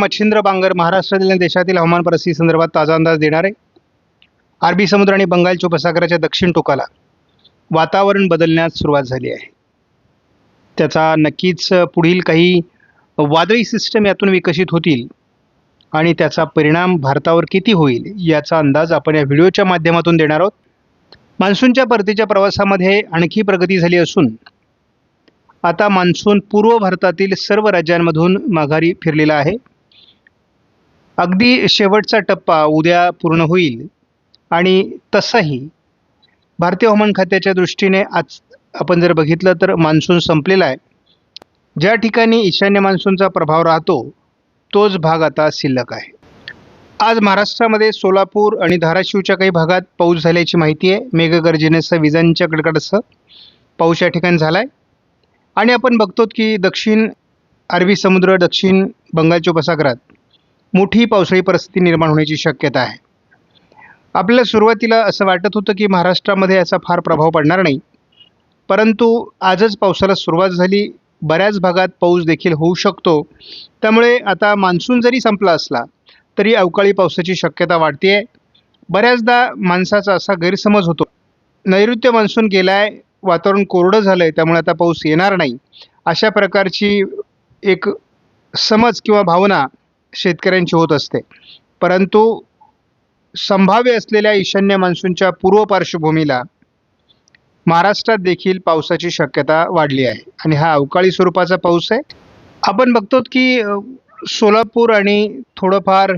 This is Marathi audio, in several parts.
मच्छिंद्र बांगर महाराष्ट्रातील आणि देशातील हवामान परिस्थिती संदर्भात ताजा अंदाज देणार. आहे अरबी समुद्र आणि बंगालच्या उपसागराच्या दक्षिण टोकाला वातावरण बदलण्यास सुरुवात झाली आहे. त्याचा नक्कीच पुढील काही वादळी सिस्टम यातून विकसित होतील आणि त्याचा परिणाम भारतावर किती होईल याचा अंदाज आपण या व्हिडिओच्या माध्यमातून देणार आहोत. मान्सूनच्या परतीच्या प्रवासामध्ये आणखी प्रगती झाली असून आता मान्सून पूर्व भारतातील सर्व राज्यांमधून माघारी फिरलेला आहे. अगदी शेवटचा टप्पा उद्या पूर्ण होईल. आणि तसंही भारतीय हवामान खात्याच्या दृष्टीने आज आपण जर बघितलं तर मान्सून संपलेला आहे. ज्या ठिकाणी ईशान्य मान्सूनचा प्रभाव राहतो तोच भाग आता शिल्लक आहे. आज महाराष्ट्रामध्ये सोलापूर आणि धाराशिवच्या काही भागात पाऊस झाल्याची माहिती आहे. मेघगर्जनेसह विजांच्या कडकडासह पाऊस या ठिकाणी झाला आहे आणि आपण बघतो की दक्षिण अरबी समुद्र दक्षिण बंगालच्या उपसागरात मोठी पावसाळी परिस्थिती निर्माण होण्याची शक्यता आहे. आपल्याला सुरुवातीला असं वाटत होतं की महाराष्ट्रामध्ये याचा फार प्रभाव पडणार नाही. परंतु आजच पावसाला सुरुवात झाली बऱ्याच भागात पाऊस देखील होऊ शकतो. त्यामुळे आता मान्सून जरी संपला असला तरी अवकाळी पावसाची शक्यता वाढते आहे बऱ्याचदा माणसाचा असा गैरसमज होतो. नैऋत्य मान्सून गेला आहे वातावरण कोरडं झालं आहे त्यामुळे आता पाऊस येणार नाही. अशा प्रकारची एक समज किंवा भावना शेतकऱ्यांची होत असते. परंतु संभाव्य असलेल्या ईशान्य मान्सूनच्या पूर्व पार्श्वभूमीला महाराष्ट्रात देखील पावसाची शक्यता वाढली आहे. आणि हा अवकाळी स्वरूपाचा पाऊस आहे. आपण बघतो की सोलापूर आणि थोडंफार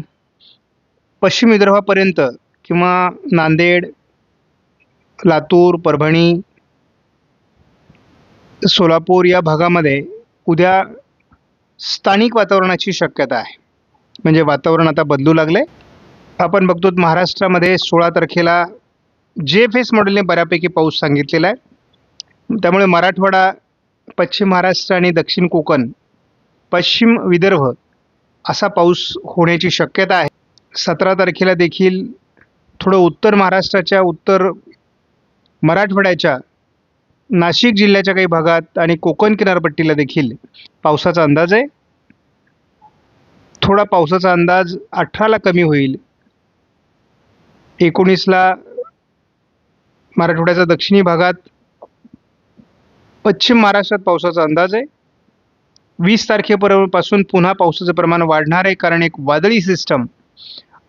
पश्चिम विदर्भापर्यंत किंवा नांदेड लातूर परभणी सोलापूर या भागामध्ये उद्या स्थानिक वातावरणाची शक्यता आहे. म्हणजे वातावरण आता बदलू लागले. आपण बघतो महाराष्ट्रामध्ये सोळा तारखेला जे एफ एस मॉडेलने बऱ्यापैकी पाऊस सांगितलेला आहे. त्यामुळे मराठवाडा पश्चिम महाराष्ट्र आणि दक्षिण कोकण पश्चिम विदर्भ असा पाऊस होण्याची शक्यता आहे. सतरा तारखेला देखील थोडं उत्तर महाराष्ट्राच्या उत्तर मराठवाड्याच्या नाशिक जिल्ह्याच्या काही भागात आणि कोकण किनारपट्टीला देखील पावसाचा अंदाज आहे. थोडा पावसाचा अंदाज अठराला कमी होईल. एकोणीसला मराठवाड्याच्या दक्षिणी भागात पश्चिम महाराष्ट्रात पावसाचा अंदाज आहे. वीस तारखेपासून पुन्हा पावसाचं प्रमाण वाढणार आहे कारण एक वादळी सिस्टम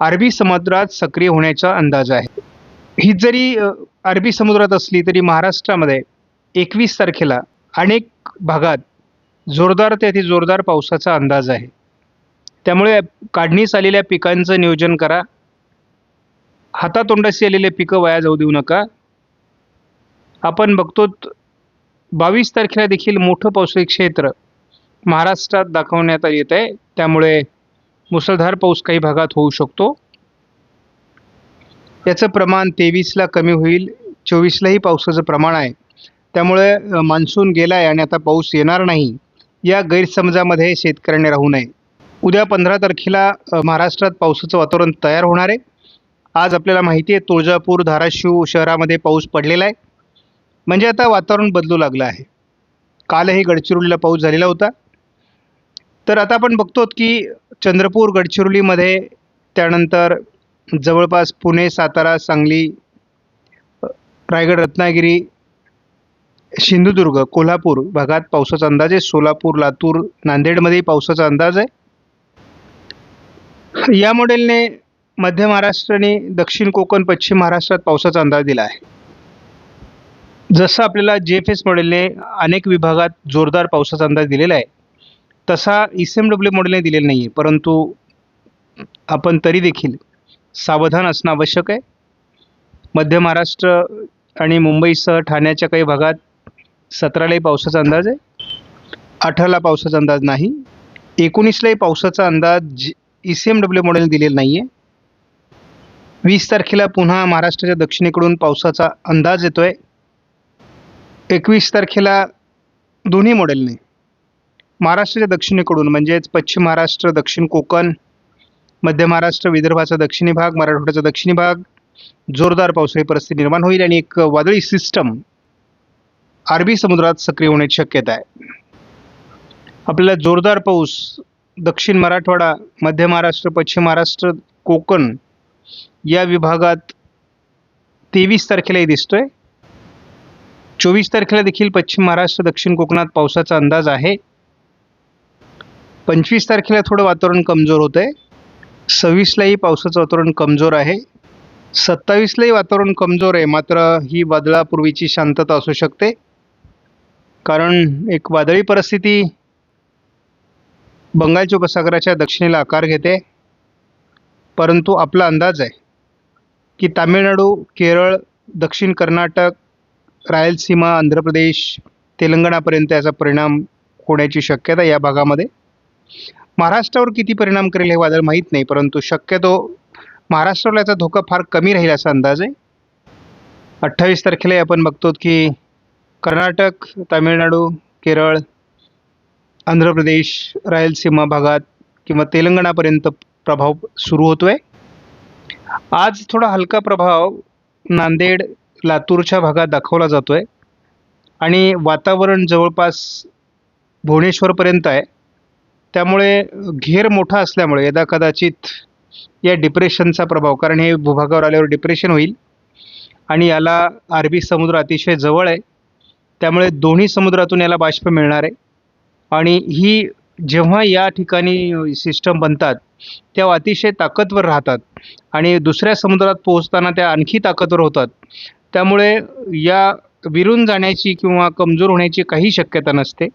अरबी समुद्रात सक्रिय होण्याचा अंदाज आहे. ही जरी अरबी समुद्रात असली तरी महाराष्ट्रामध्ये एकवीस तारखेला अनेक भागात जोरदार ते अति जोरदार पावसाचा अंदाज आहे. त्यामुळे काढणीस आलेल्या पिकांचं नियोजन करा. हातातोंडाशी आलेले पिकं वाया जाऊ देऊ नका. आपण बघतो बावीस तारखेला देखील मोठं पावसाळी क्षेत्र महाराष्ट्रात दाखवण्यात येत आहे. त्यामुळे मुसळधार पाऊस काही भागात होऊ शकतो. याचं प्रमाण तेवीसला कमी होईल चोवीसलाही पावसाचं प्रमाण आहे. त्यामुळे मान्सून गेला आहे आणि आता पाऊस येणार नाही. या गैरसमजामध्ये शेतकऱ्यांनी राहू नये. उद्या पंधरा तारखेला महाराष्ट्रात पावसाचं वातावरण तयार होणार आहे. आज आपल्याला माहिती आहे तुळजापूर धाराशिव शहरामध्ये पाऊस पडलेला आहे. म्हणजे आता वातावरण बदलू लागलं आहे. कालही गडचिरोलीला पाऊस झालेला होता. तर आता आपण बघतो की चंद्रपूर गडचिरोलीमध्ये त्यानंतर जवळपास पुणे सातारा सांगली रायगड रत्नागिरी सिंधुदुर्ग कोल्हापूर भागात पावसाचा अंदाज आहे. सोलापूर लातूर नांदेडमध्येही पावसाचा अंदाज आहे. या मॉडेलने मध्य महाराष्ट्र आणि दक्षिण कोकण पश्चिम महाराष्ट्रात पावसाचा अंदाज दिला आहे. जसं आपल्याला जे एफ एस मॉडेलने अनेक विभागात जोरदार पावसाचा अंदाज दिलेला आहे तसा ई सी एम डब्ल्यू मॉडेलने दिलेला नाही आहे परंतु आपण तरी देखील सावधान असणं आवश्यक आहे. मध्य महाराष्ट्र आणि मुंबईसह ठाण्याच्या काही भागात सतरालाही पावसाचा अंदाज आहे. अठराला पावसाचा अंदाज नाही. एकोणीसलाही पावसाचा अंदाज E C M W model दिलेलं नाही आहे वीस तारखेला पुन्हा महाराष्ट्राच्या दक्षिणेकडून पावसाचा अंदाज येतो आहे एकवीस तारखेला दोन्ही मॉडेलने महाराष्ट्राच्या दक्षिणेकडून म्हणजेच पश्चिम महाराष्ट्र दक्षिण कोकण मध्य महाराष्ट्र विदर्भाचा दक्षिणी भाग मराठवाड्याचा दक्षिणी भाग जोरदार पावसाळी परिस्थिती निर्माण होईल आणि एक वादळी सिस्टम अरबी समुद्रात सक्रिय होण्याची शक्यता आहे. आपल्याला जोरदार पाऊस दक्षिण मराठवाडा मध्य महाराष्ट्र पश्चिम महाराष्ट्र कोकण या विभागात तेवीस तारखेलाही दिसतोय. चोवीस तारखेला देखील पश्चिम महाराष्ट्र दक्षिण कोकणात पावसाचा अंदाज आहे. पंचवीस तारखेला थोडं वातावरण कमजोर होतं आहे सव्वीसलाही पावसाचं वातावरण कमजोर आहे. सत्तावीसलाही वातावरण कमजोर आहे. मात्र ही वादळापूर्वीची शांतता असू शकते. कारण एक वादळी परिस्थिती बंगालच्या उपसागराच्या दक्षिणेला आकार घेते परंतु आपला अंदाज आहे की तामिळनाडू केरळ दक्षिण कर्नाटक रायलसीमा आंध्र प्रदेश तेलंगणापर्यंत याचा परिणाम होण्याची शक्यता या भागामध्ये. महाराष्ट्रावर किती परिणाम करेल हे वादळ माहीत नाही परंतु शक्यतो महाराष्ट्राला याचा धोका फार कमी राहील असा अंदाज आहे. अठ्ठावीस तारखेला आपण बघतो की कर्नाटक तामिळनाडू केरळ आंध्र प्रदेश रायलसीमा भागात किंवा तेलंगणापर्यंत प्रभाव सुरू होतो आहे आज थोडा हलका प्रभाव नांदेड लातूरच्या भागात दाखवला जातो आहे आणि वातावरण जवळपास भुवनेश्वरपर्यंत आहे. त्यामुळे घेर मोठा असल्यामुळे यदा कदाचित या डिप्रेशनचा प्रभाव कारण हे भूभागावर आल्यावर डिप्रेशन होईल. आणि याला अरबी समुद्र अतिशय जवळ आहे. त्यामुळे दोन्ही समुद्रातून याला बाष्प मिळणार आहे. आणि ही जेव्हा या ठिकाणी सिस्टम बनतात तेव्हा अतिशय ताकदवर राहतात. आणि दुसऱ्या समुद्रात पोहोचताना त्या आणखी ताकदवर होतात. त्यामुळे या विरून जाण्याची किंवा कमजोर होण्याची काही शक्यता नसते.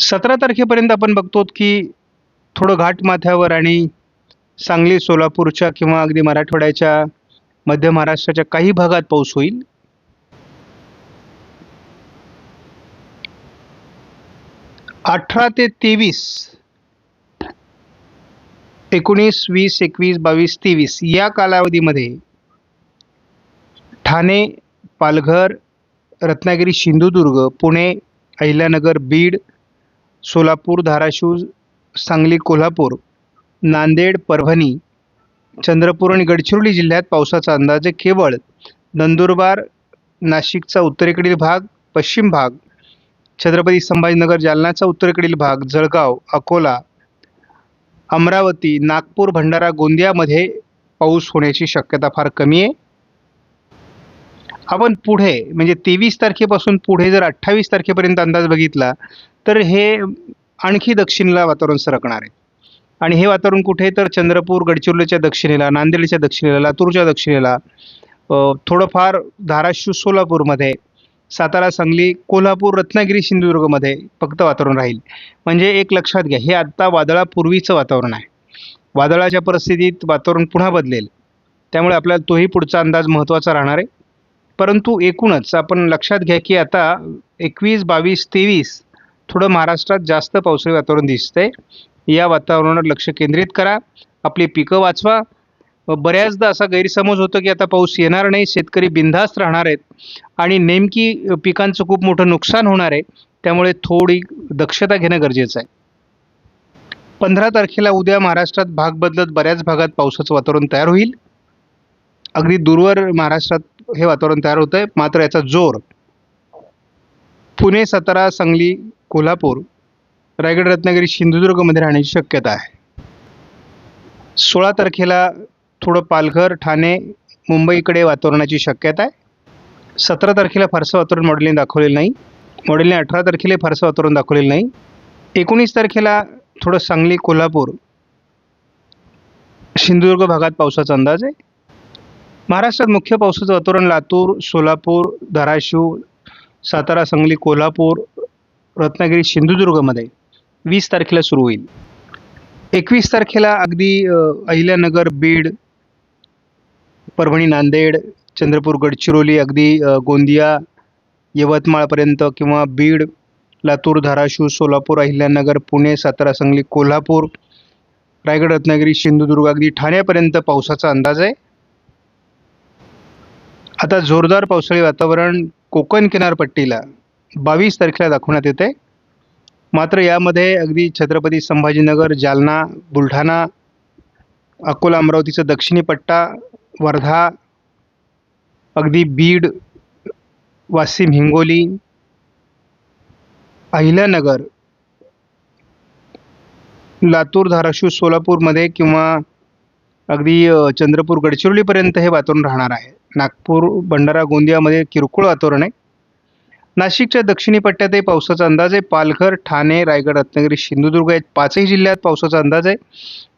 सतरा तारखेपर्यंत आपण बघतो की थोडं घाटमाथ्यावर आणि सांगली सोलापूरच्या किंवा अगदी मराठवाड्याच्या मध्य महाराष्ट्राच्या काही भागात पाऊस होईल. अठरा ते तेवीस. एकोणीस वीस एकवीस बावीस तेवीस. या कालावधीमध्ये ठाणे पालघर रत्नागिरी सिंधुदुर्ग पुणे अहिल्यानगर बीड सोलापूर धाराशिव सांगली कोल्हापूर नांदेड परभणी चंद्रपूर आणि गडचिरोली जिल्ह्यात पावसाचा अंदाज केवळ नंदुरबार नाशिकचा उत्तरेकडील भाग पश्चिम भाग छत्रपती संभाजीनगर जालनाचा उत्तरेकडील भाग जळगाव अकोला अमरावती नागपूर भंडारा गोंदियामध्ये पाऊस होण्याची शक्यता फार कमी आहे. आपण पुढे म्हणजे तेवीस तारखेपासून पुढे जर अठ्ठावीस तारखेपर्यंत अंदाज बघितला तर हे आणखी दक्षिणेला वातावरण सरकणार आहे. आणि हे वातावरण कुठे तर चंद्रपूर गडचिरोलीच्या दक्षिणेला नांदेडच्या दक्षिणेला लातूरच्या दक्षिणेला थोडंफार धाराशिव सोलापूरमध्ये सातारा सांगली कोल्हापूर रत्नागिरी सिंधुदुर्गमध्ये फक्त वातावरण राहील. म्हणजे एक लक्षात घ्या हे आत्ता वादळापूर्वीचं वातावरण आहे. वादळाच्या परिस्थितीत वातावरण पुन्हा बदलेल. त्यामुळे आपल्याला तोही पुढचा अंदाज महत्त्वाचा राहणार आहे. परंतु एकूणच आपण लक्षात घ्या की आता एकवीस बावीस तेवीस थोडं महाराष्ट्रात जास्त पावसाळी वातावरण दिसतंय. या वातावरणावर लक्ष केंद्रित करा. आपली पिकं वाचवा. बऱ्याचदा असा गैरसमज होतो की आता पाऊस येणार नाही शेतकरी बिनधास्त राहणार आहेत आणि नेमकी पिकांचं खूप मोठं नुकसान होणार आहे त्यामुळे थोडी दक्षता घेणं गरजेचं आहे. पंधरा तारखेला उद्या महाराष्ट्रात भाग बदलत बऱ्याच भागात पावसाचं वातावरण तयार होईल. अगदी दूरवर महाराष्ट्रात हे वातावरण तयार होतं आहे मात्र याचा जोर पुणे सातारा सांगली कोल्हापूर रायगड रत्नागिरी सिंधुदुर्गमध्ये राहण्याची शक्यता आहे. सोळा तारखेला थोडं पालघर ठाणे मुंबईकडे वातावरणाची शक्यता आहे. सतरा तारखेला फारसं वातावरण मॉडेलने दाखवलेलं नाही. मॉडेलने अठरा तारखेला फारसं वातावरण दाखवलेलं नाही. एकोणीस तारखेला थोडं सांगली कोल्हापूर सिंधुदुर्ग भागात पावसाचा अंदाज आहे. महाराष्ट्रात मुख्य पावसाचं वातावरण लातूर सोलापूर धाराशिव सातारा सांगली कोल्हापूर रत्नागिरी सिंधुदुर्गमध्ये वीस तारखेला सुरू होईल. एकवीस तारखेला अगदी अहिल्यानगर बीड परभणी नांदेड चंद्रपूर गडचिरोली अगदी गोंदिया यवतमाळपर्यंत किंवा बीड लातूर धाराशिव सोलापूर अहिल्यानगर पुणे सातारा सांगली कोल्हापूर रायगड रत्नागिरी सिंधुदुर्ग अगदी ठाण्यापर्यंत पावसाचा अंदाज आहे. आता जोरदार पावसाळी वातावरण कोकण किनारपट्टीला बावीस तारखेला दाखवण्यात येते. मात्र यामध्ये अगदी छत्रपती संभाजीनगर जालना बुलढाणा अकोला अमरावतीचा दक्षिणी पट्टा वर्धा अगदी बीड वाशिम हिंगोली अहिल्यानगर लातूर धाराशिव सोलापूरमध्ये किंवा अगदी चंद्रपूर गडचिरोलीपर्यंत हे वातावरण राहणार आहे. नागपूर भंडारा गोंदियामध्ये किरकोळ वातावरण आहे. नाशिकच्या दक्षिणी पट्ट्यातही पावसाचा अंदाज आहे. पालघर ठाणे रायगड रत्नागिरी सिंधुदुर्ग या पाचही जिल्ह्यात पावसाचा अंदाज आहे.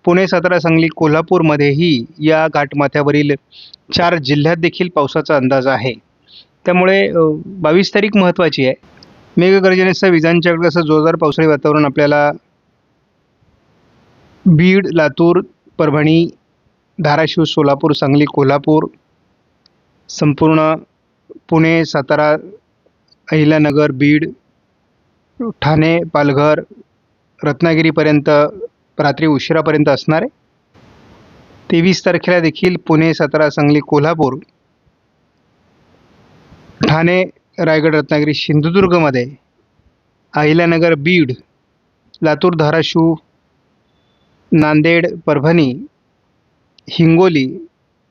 पुणे सातारा सांगली कोल्हापूरमध्येही या घाटमाथ्यावरील चार जिल्ह्यात देखील पावसाचा अंदाज आहे. त्यामुळे बावीस तारीख महत्त्वाची आहे. मेघगर्जनेसह विजांच्या असं जोरदार पावसाळी वातावरण आपल्याला बीड लातूर परभणी धाराशिव सोलापूर सांगली कोल्हापूर संपूर्ण पुणे सातारा अहिल्यानगर बीड ठाणे पालघर रत्नागिरीपर्यंत रात्री उशिरापर्यंत असणार आहे. तेवीस तारखेला देखील पुणे सातारा सांगली कोल्हापूर ठाणे रायगड रत्नागिरी सिंधुदुर्गमध्ये अहिल्यानगर बीड लातूर धाराशिव नांदेड परभणी हिंगोली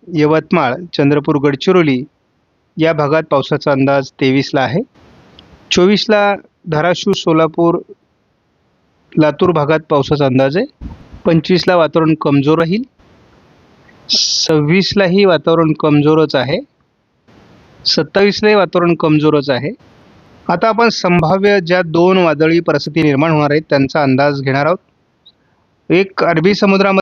यवतमाळ चंद्रपूर गडचिरोली या भागात पावसाचा अंदाज तेवीसला आहे. चोवीसला धाराशिव सोलापूर लातूर भागात पावसाचा अंदाज आहे. पंचवीसला वातावरण कमजोर राहील. सव्वीसलाही वातावरण कमजोरच आहे. सत्तावीसलाही वातावरण कमजोरच आहे. आता आपण संभाव्य ज्या दोन वादळी परिस्थिती निर्माण होणार आहेत त्यांचा अंदाज घेणार आहोत. एक अरबी समुद्रामध्ये